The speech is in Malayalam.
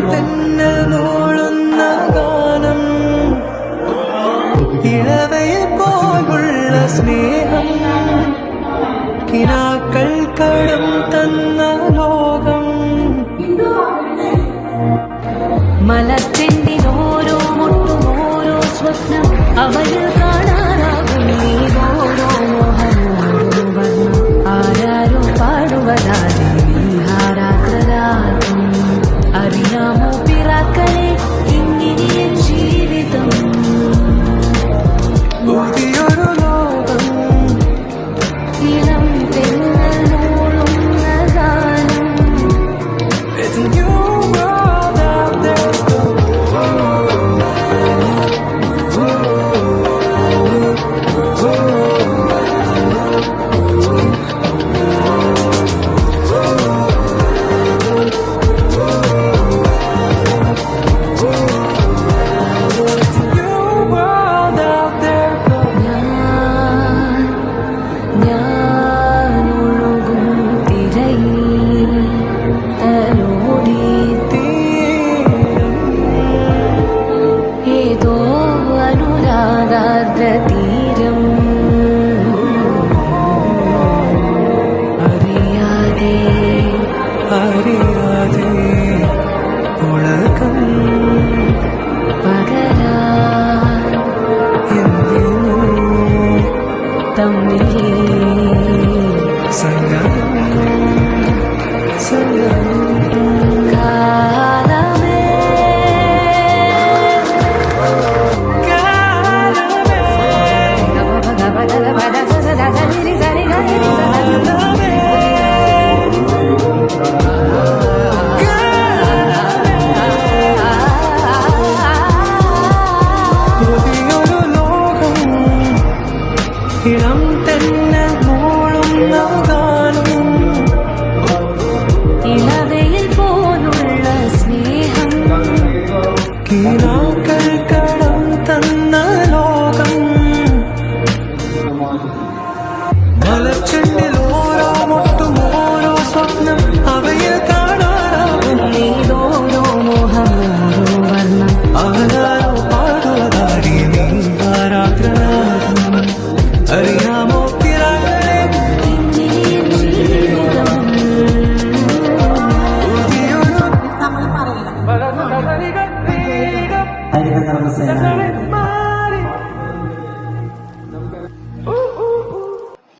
തെന്നൽ മൂളുന്ന ഗാനം. സ്നേഹം. തന്ന ലോകം. ഓരോ മുട്ടും ഓരോ സ്വപ്നം അവരിൽ me. Amen.